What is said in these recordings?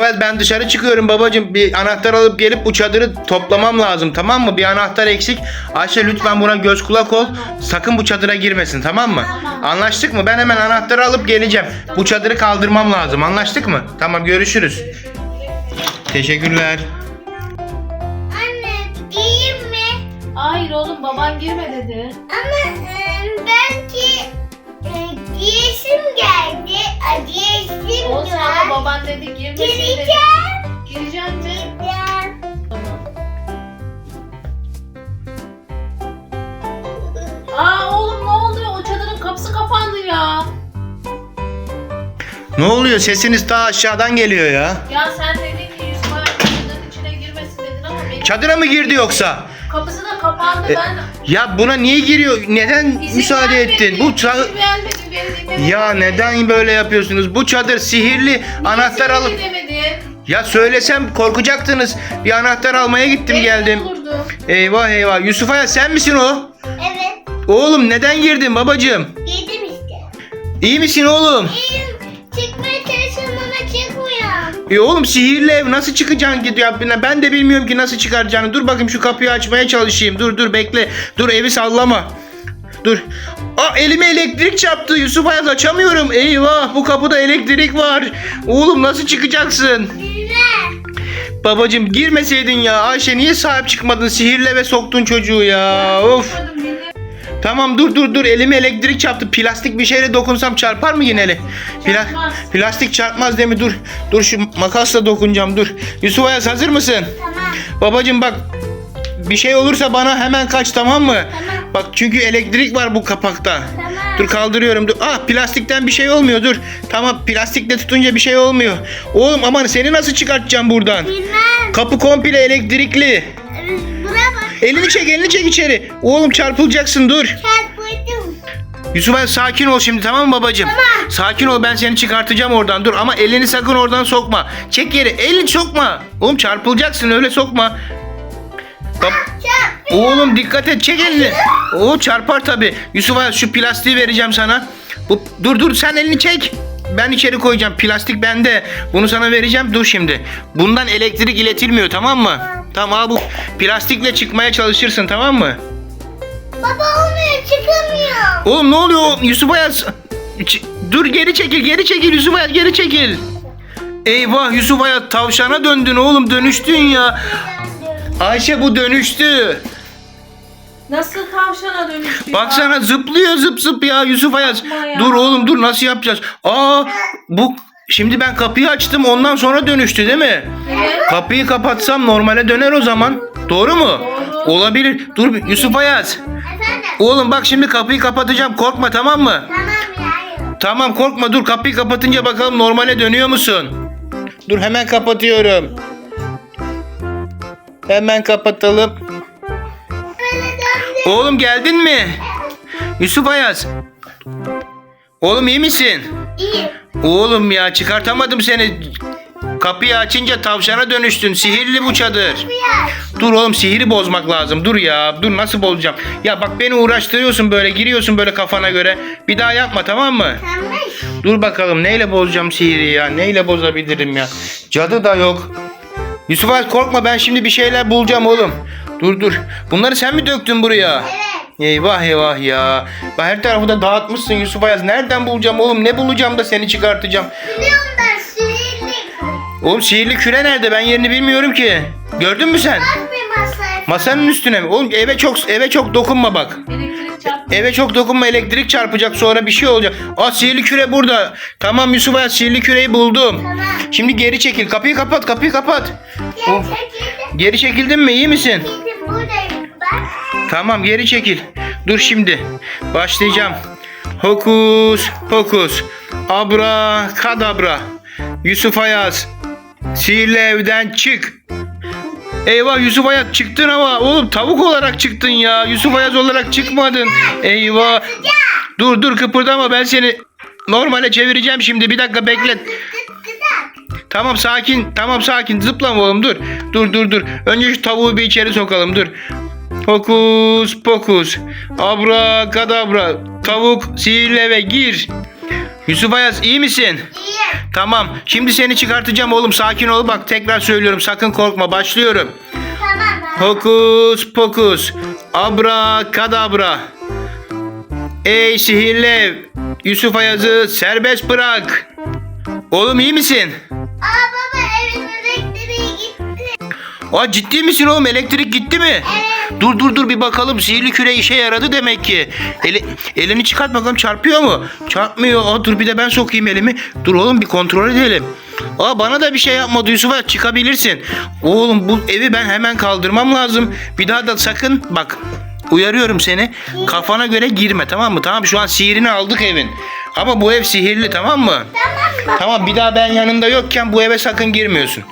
Evet ben dışarı çıkıyorum babacığım. Bir anahtar alıp gelip bu çadırı toplamam lazım tamam mı? Bir anahtar eksik. Ayşe lütfen buna göz kulak ol. Sakın bu çadıra girmesin tamam mı? Anlaştık mı? Ben hemen anahtarı alıp geleceğim. Bu çadırı kaldırmam lazım. Anlaştık mı? Tamam görüşürüz. Teşekkürler. Anne giyeyim mi? Hayır oğlum baban girme dedi. Ama dedi girmesin dedi. Gireceğim. Gireceğim mi? Gireceğim. Tamam. Aa oğlum ne oluyor? O çadırın kapısı kapandı ya. Ne oluyor? Sesiniz ta aşağıdan geliyor ya. Ya sen dedin ki Yusuf Ayak çadırın içine girmesin dedin ama benim Çadıra mı girdi yoksa? Kapısı da kapandı. E, ben Ya buna niye giriyor? Neden izin müsaade vermedi, ettin? Bu ça- izin vermedi, beni dinlemedi. Ya neden böyle yapıyorsunuz? Bu çadır sihirli. Anahtar alıp dinlemedi? Ya söylesem korkacaktınız. Bir anahtar almaya gittim Belki geldim. olurdu. Eyvah eyvah. Yusuf Aya sen misin o? Evet. Oğlum neden girdin babacığım? Girdim işte. İyi misin oğlum? İyiyim. E oğlum sihirli ev nasıl çıkacaksın gidiyor? Ben de bilmiyorum ki nasıl çıkaracağını. Dur bakayım şu kapıyı açmaya çalışayım. Dur dur bekle. Dur evi sallama. Dur. Aa elime elektrik çarptı. Yusuf Ayaz açamıyorum. Eyvah bu kapıda elektrik var. Oğlum nasıl çıkacaksın? Babacım girmeseydin ya. Ayşe niye sahip çıkmadın? Sihirle ve soktun çocuğu ya. Of. Tamam dur dur dur elime elektrik çarptı. Plastik bir şeyle dokunsam çarpar mı yine? eli? Pla- Çarpmaz. plastik çarpmaz değil mi? Dur. Dur şu makasla dokunacağım dur. Yusuf Ayaz hazır mısın? Tamam. Babacım bak bir şey olursa bana hemen kaç tamam mı? Tamam. Bak çünkü elektrik var bu kapakta. Tamam. Dur kaldırıyorum. Dur. Ah plastikten bir şey olmuyor. Dur. Tamam plastikle tutunca bir şey olmuyor. Oğlum aman seni nasıl çıkartacağım buradan? Bilmem. Kapı komple elektrikli. Elini çek, elini çek içeri. Oğlum çarpılacaksın dur. Çarpıldım. Yusuf Ali sakin ol şimdi tamam mı babacığım? Tamam. Sakin ol ben seni çıkartacağım oradan dur ama elini sakın oradan sokma. Çek yeri elini sokma. Oğlum çarpılacaksın öyle sokma. Çarp. Oğlum dikkat et çek elini. Oo çarpar tabi. Yusuf Ali şu plastiği vereceğim sana. Bu, dur dur sen elini çek. Ben içeri koyacağım. Plastik bende. Bunu sana vereceğim. Dur şimdi. Bundan elektrik iletilmiyor tamam mı? Tamam al bu plastikle çıkmaya çalışırsın tamam mı? Baba olmuyor çıkamıyor. Oğlum ne oluyor Yusuf Ayaz? Ç- Dur geri çekil geri çekil Yusuf Ayaz geri çekil. Eyvah Yusuf Ayaz tavşana döndün oğlum dönüştün ya. Ayşe bu dönüştü. Nasıl tavşana dönüştü ya? Baksana zıplıyor zıp zıp ya Yusuf Ayaz. Yapma ya. Dur oğlum dur nasıl yapacağız? Aa bu şimdi ben kapıyı açtım ondan sonra dönüştü değil mi? Evet. Kapıyı kapatsam normale döner o zaman. Doğru mu? Doğru. Olabilir. Dur Yusuf Ayaz. Efendim. Oğlum bak şimdi kapıyı kapatacağım korkma tamam mı? Tamam ya. Tamam korkma dur kapıyı kapatınca bakalım normale dönüyor musun? Dur hemen kapatıyorum. Hemen kapatalım. Oğlum geldin mi? Yusuf Ayaz. Oğlum iyi misin? İyi. Oğlum ya çıkartamadım seni. Kapıyı açınca tavşana dönüştün. Sihirli bu çadır. Dur oğlum sihiri bozmak lazım. Dur ya. Dur nasıl bozacağım? Ya bak beni uğraştırıyorsun böyle. Giriyorsun böyle kafana göre. Bir daha yapma tamam mı? Tamam. Dur bakalım neyle bozacağım sihiri ya? Neyle bozabilirim ya? Cadı da yok. Yusuf korkma ben şimdi bir şeyler bulacağım oğlum. Dur dur. Bunları sen mi döktün buraya? Evet. Eyvah eyvah ya. Ben her tarafı da dağıtmışsın Yusuf Ayaz. Nereden bulacağım oğlum? Ne bulacağım da seni çıkartacağım? Biliyorum ben sürekli. Oğlum sihirli küre nerede? Ben yerini bilmiyorum ki. Gördün mü sen? Bak bir masaya. Masanın üstüne mi? Oğlum eve çok eve çok dokunma bak. Elektrik çarptı. Eve çok dokunma elektrik çarpacak sonra bir şey olacak. Aa sihirli küre burada. Tamam Yusuf Ayaz sihirli küreyi buldum. Tamam. Şimdi geri çekil. Kapıyı kapat kapıyı kapat. Gel Oh. çekildim. Geri çekildin mi? İyi misin? Şimdi buradayım bak. Tamam geri çekil. Dur şimdi. Başlayacağım. Hokus pokus. Abra kadabra. Yusuf Ayaz. Sihirli evden çık. Eyvah Yusuf Ayaz çıktın ama oğlum tavuk olarak çıktın ya. Yusuf Ayaz olarak çıkmadın. Eyvah. Dur dur kıpırdama ben seni normale çevireceğim şimdi. Bir dakika bekle. Tamam sakin. Tamam sakin. Zıplama oğlum dur. Dur dur dur. Önce şu tavuğu bir içeri sokalım dur. Hokus pokus. Abra kadabra. Tavuk sihirli eve gir. Yusuf Ayaz iyi misin? İyi. Tamam. Şimdi seni çıkartacağım oğlum. Sakin ol. Bak tekrar söylüyorum. Sakın korkma. Başlıyorum. Tamam. Hokus pokus. Abra kadabra. Ey sihirli ev. Yusuf Ayaz'ı serbest bırak. Oğlum iyi misin? Aa Aa ciddi misin oğlum? Elektrik gitti mi? Evet. Dur dur dur bir bakalım. Sihirli küre işe yaradı demek ki. Eli, elini çıkart bakalım çarpıyor mu? Çarpmıyor. Aa, dur bir de ben sokayım elimi. Dur oğlum bir kontrol edelim. Aa bana da bir şey yapmadı Yusuf'a çıkabilirsin. Oğlum bu evi ben hemen kaldırmam lazım. Bir daha da sakın bak uyarıyorum seni. Kafana göre girme tamam mı? Tamam şu an sihirini aldık evin. Ama bu ev sihirli tamam mı? Tamam. Tamam bir daha ben yanında yokken bu eve sakın girmiyorsun.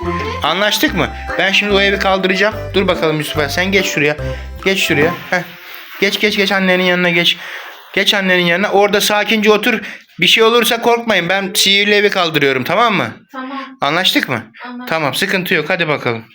Anlaştık mı? Ben şimdi o evi kaldıracağım. Dur bakalım Yusuf sen geç şuraya. Geç şuraya. Heh. Geç geç geç annenin yanına geç. Geç annenin yanına. Orada sakince otur. Bir şey olursa korkmayın. Ben sihirli evi kaldırıyorum tamam mı? Tamam. Anlaştık mı? Anlaştık. Tamam sıkıntı yok. Hadi bakalım.